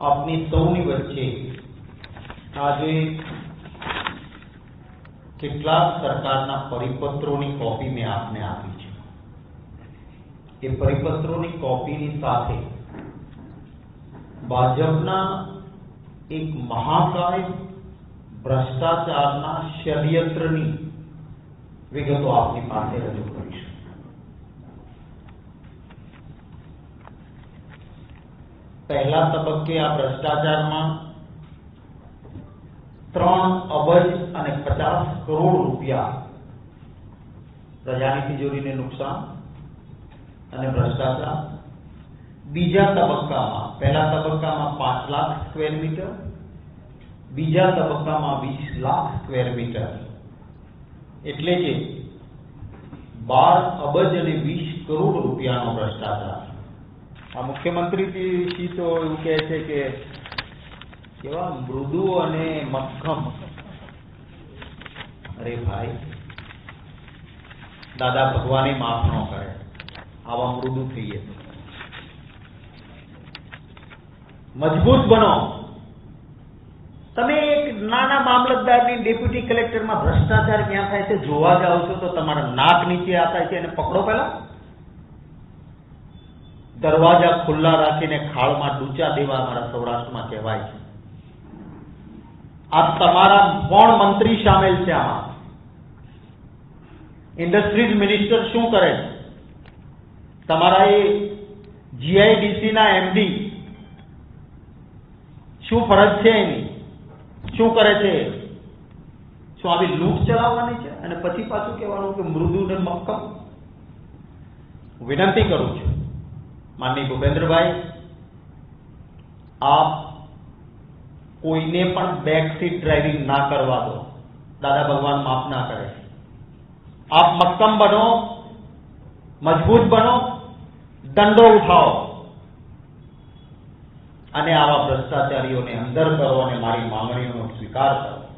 આપની સૌની વચ્ચે આજે કેટલાક સરકારના પરિપત્રોની કોપી મેં આપને આપી છે. એ પરિપત્રોની કોપીની સાથે ભાજપના એક મહાકાય ભ્રષ્ટાચારના ષડયંત્રની વિગતો આપની પાસે રજૂ કરીશું. પહેલા તબક્કે આ ભ્રષ્ટાચારમાં ત્રણ અબજ અને પચાસ કરોડ રૂપિયા પ્રજાની તિજોરીને નુકસાન અને ભ્રષ્ટાચાર. બીજા તબક્કામાં, પહેલા તબક્કામાં પાંચ લાખ સ્ક્વેર મીટર બીજા તબક્કામાં વીસ લાખ સ્ક્વેર મીટર એટલે કે બાર અબજ અને વીસ કરોડ રૂપિયાનો ભ્રષ્ટાચાર. આ મુખ્યમંત્રીજી તો એવું કહે છે કે કેવા મૃદુ અને મક્કમ. અરે ભાઈ, દાદા ભગવાને માફ ન કરે. આવા મૃદુ થઈએ. મજબૂત બનો. તમે એક નાના મામલતદારની ડેપ્યુટી કલેક્ટરમાં ભ્રષ્ટાચાર ક્યાં થાય છે જોવા જાઓ છો તો તમારા નાક નીચે આ થાય છે એને પકડો પહેલા. દરવાજા ખુલ્લા રાખીને ખાળમાં ડૂચા દેવા અમારા સૌરાષ્ટ્રમાં કહેવાય છે. આ તમારા કોણ મંત્રી સામેલ છે આમાં. ઇન્ડસ્ટ્રીઝ મિનિસ્ટર શું કરે તમારા એ જીઆઈડીસી ના એમડી શું ફરજ છે એની? શું કરે છે? શું આવી લૂંટ ચલાવવાની છે? અને પછી પાછું કહેવાનું કે મૃદુ ને મક્કમ? વિનંતી કરું છું. માનની ભૂપેન્દ્રભાઈ, આપ કોઈને પણ બેક સીટ ડ્રાઇવિંગ ના કરવા દો. દાદા ભગવાન માફ ના કરે. આપ મક્કમ બનો, મજબૂત બનો, દંડો ઉઠાવો. અને આવા ભ્રષ્ટાચારીઓને અંદર કરો અને મારી માંગણીઓનો સ્વીકાર કરો.